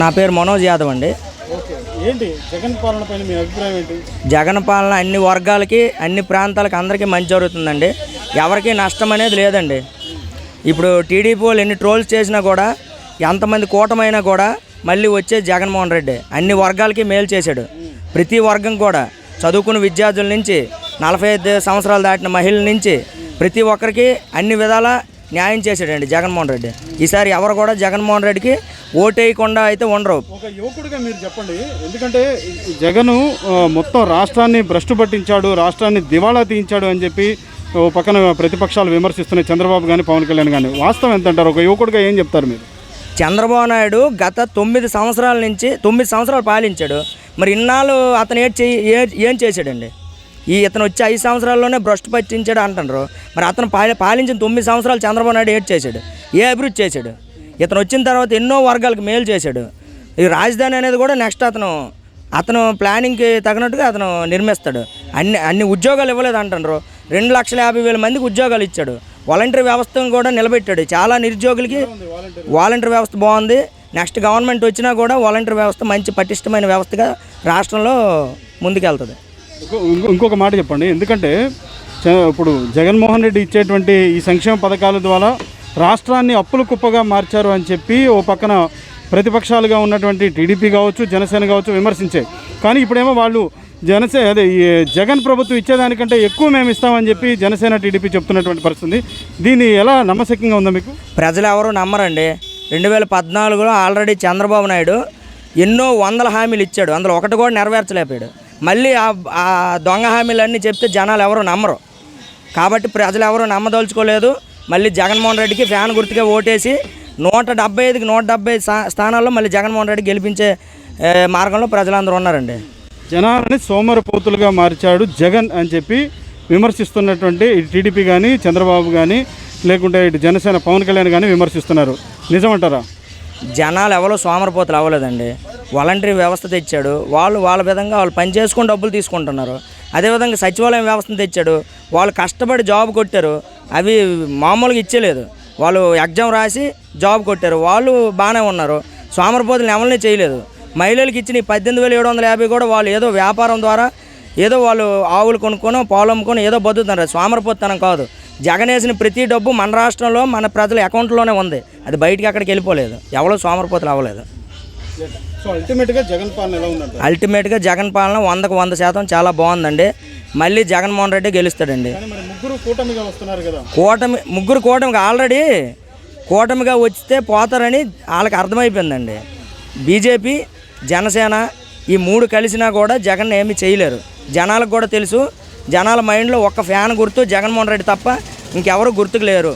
నా పేరు మనోజ్ యాదవ్ అండి. ఓకే. ఏంటి? జగన్ పాలన పైన మీ అభిప్రాయం ఏంటి? జగన్ పాలన అన్ని వర్గాలకి అన్ని ప్రాంతాలకి అందరికీ మంచి జరుగుతుందండి. ఎవరికి నష్టం అనేది లేదండి. ఇప్పుడు టీడీపీ వాళ్ళు ఎన్ని ట్రోల్స్ చేసినా కూడా ఎంతమంది కూటమైనా కూడా మళ్ళీ వచ్చే జగన్మోహన్ రెడ్డి అన్ని వర్గాలకి మేలు చేశాడు. ప్రతి వర్గం కూడా చదువుకున్న విద్యార్థుల నుంచి నలభై ఐదు సంవత్సరాలు దాటిన మహిళల నుంచి ప్రతి ఒక్కరికి అన్ని విధాల న్యాయం చేశాడండి జగన్మోహన్ రెడ్డి. ఈసారి ఎవరు కూడా జగన్మోహన్ రెడ్డికి ఓటేయకుండా అయితే ఉండరు. ఒక యువకుడిగా మీరు చెప్పండి. ఎందుకంటే జగను మొత్తం రాష్ట్రాన్ని భ్రష్టు పట్టించాడు రాష్ట్రాన్ని దివాళా తీయించాడు అని చెప్పి ఓ పక్కన ప్రతిపక్షాలు విమర్శిస్తున్నాయి చంద్రబాబు కానీ పవన్ కళ్యాణ్ కానీ వాస్తవం ఎంత అంటారు ఒక యువకుడిగా ఏం చెప్తారు మీరు? చంద్రబాబు నాయుడు గత తొమ్మిది సంవత్సరాల నుంచి తొమ్మిది సంవత్సరాలు పాలించాడు. మరి ఇన్నాళ్ళు అతను ఏ- ఏం చేశాడండి? ఈ ఇతను వచ్చి ఐదు సంవత్సరాల్లోనే భ్రష్టు పట్టించాడు అంటారు మరి అతను పాలి పాలించిన తొమ్మిది సంవత్సరాలు చంద్రబాబు నాయుడు ఏడ్ చేశాడు. ఏ అభివృద్ధి చేశాడు? ఇతను వచ్చిన తర్వాత ఎన్నో వర్గాలకు మేలు చేశాడు. ఈ రాజధాని అనేది కూడా నెక్స్ట్ అతను అతను ప్లానింగ్కి తగినట్టుగా అతను నిర్మిస్తాడు. అన్ని అన్ని ఉద్యోగాలు ఇవ్వలేదు అంటారు రెండు లక్షల యాభై వేల మందికి ఉద్యోగాలు ఇచ్చాడు. వాలంటీర్ వ్యవస్థను కూడా నిలబెట్టాడు. చాలా నిరుద్యోగులకి వాలంటీర్ వ్యవస్థ బాగుంది. నెక్స్ట్ గవర్నమెంట్ వచ్చినా కూడా వాలంటీర్ వ్యవస్థ మంచి పటిష్టమైన వ్యవస్థగా రాష్ట్రంలో ముందుకెళ్తుంది. ఇంకొక మాట చెప్పండి. ఎందుకంటే చ- ఇప్పుడు జగన్మోహన్ రెడ్డి ఇచ్చేటువంటి ఈ సంక్షేమ పథకాల ద్వారా రాష్ట్రాన్ని అప్పుల కుప్పగా మార్చారు అని చెప్పి ఓ పక్కన ప్రతిపక్షాలుగా ఉన్నటువంటి టీడీపీ కావచ్చు జనసేన కావచ్చు విమర్శించాయి. కానీ ఇప్పుడేమో వాళ్ళు జనసే అదే ఈ జగన్ ప్రభుత్వం ఇచ్చేదానికంటే ఎక్కువ మేము ఇస్తామని చెప్పి జనసేన టీడీపీ చెప్తున్నటువంటి పరిస్థితి దీన్ని ఎలా నమ్మశక్యంగా ఉందా మీకు? ప్రజలు ఎవరు నమ్మరండి. రెండు వేల పద్నాలుగులో ఆల్రెడీ చంద్రబాబు నాయుడు ఎన్నో వందల హామీలు ఇచ్చాడు. అందులో ఒకటి కూడా నెరవేర్చలేకపోయాడు. మళ్ళీ ఆ దొంగ హామీలన్నీ చెప్తే జనాలు ఎవరు నమ్మరు. కాబట్టి ప్రజలు ఎవరు నమ్మదలుచుకోలేదు. మళ్ళీ జగన్మోహన్ రెడ్డికి ఫ్యాన్ గుర్తుగా ఓటేసి నూట డెబ్బై ఐదుకి నూట డెబ్బై స్థానాల్లో మళ్ళీ జగన్మోహన్ రెడ్డి గెలిపించే మార్గంలో ప్రజలందరూ ఉన్నారండి. జనాలని సోమరపోతులుగా మార్చాడు జగన్ అని చెప్పి విమర్శిస్తున్నటువంటి టీడీపీ కానీ చంద్రబాబు కానీ లేకుంటే ఇటు జనసేన పవన్ కళ్యాణ్ కానీ విమర్శిస్తున్నారు. నిజమంటారా? జనాలు ఎవరో సోమరపోతులు అవ్వలేదండి. వాలంటరీ వ్యవస్థ తెచ్చాడు. వాళ్ళు వాళ్ళ విధంగా వాళ్ళు పని చేసుకుని డబ్బులు తీసుకుంటున్నారు. అదేవిధంగా సచివాలయం వ్యవస్థను తెచ్చాడు. వాళ్ళు కష్టపడి జాబ్ కొట్టారు. అవి మామూలుగా ఇచ్చేలేదు. వాళ్ళు ఎగ్జామ్ రాసి జాబ్ కొట్టారు. వాళ్ళు బాగానే ఉన్నారు. సోమరపోతులు ఎవరిని చేయలేదు. మహిళలకు ఇచ్చిన పద్దెనిమిది వేల ఏడు వందల యాభై కూడా వాళ్ళు ఏదో వ్యాపారం ద్వారా ఏదో వాళ్ళు ఆవులు కొనుక్కొని పాలు అమ్ముకొని ఏదో బతుకుతున్నారు. సోమరపోతనం కాదు. జగన్ వేసిన ప్రతి డబ్బు మన రాష్ట్రంలో మన ప్రజల అకౌంట్లోనే ఉంది. అది బయటికి అక్కడికి వెళ్ళిపోలేదు. ఎవరో సోమరపోతులు అవ్వలేదు. అల్టిమేట్గా జగన్ పాలన వందకు వంద శాతం చాలా బాగుందండి. మళ్ళీ జగన్మోహన్ రెడ్డి గెలుస్తాడండి. కానీ మరి ముగ్గురు కూటమిగా వస్తున్నారు కదా. కూటమి ముగ్గురు కూటమిగా ఆల్రెడీ కూటమిగా వచ్చితే పోతారని వాళ్ళకి అర్థమైపోయిందండి. బీజేపీ జనసేన ఈ మూడు కలిసినా కూడా జగన్ ఏమీ చేయలేరు. జనాలకు కూడా తెలుసు జనాల మైండ్లో ఒక్క ఫ్యాన్ గుర్తు జగన్మోహన్ రెడ్డి తప్ప ఇంకెవరు గుర్తుకు లేరు.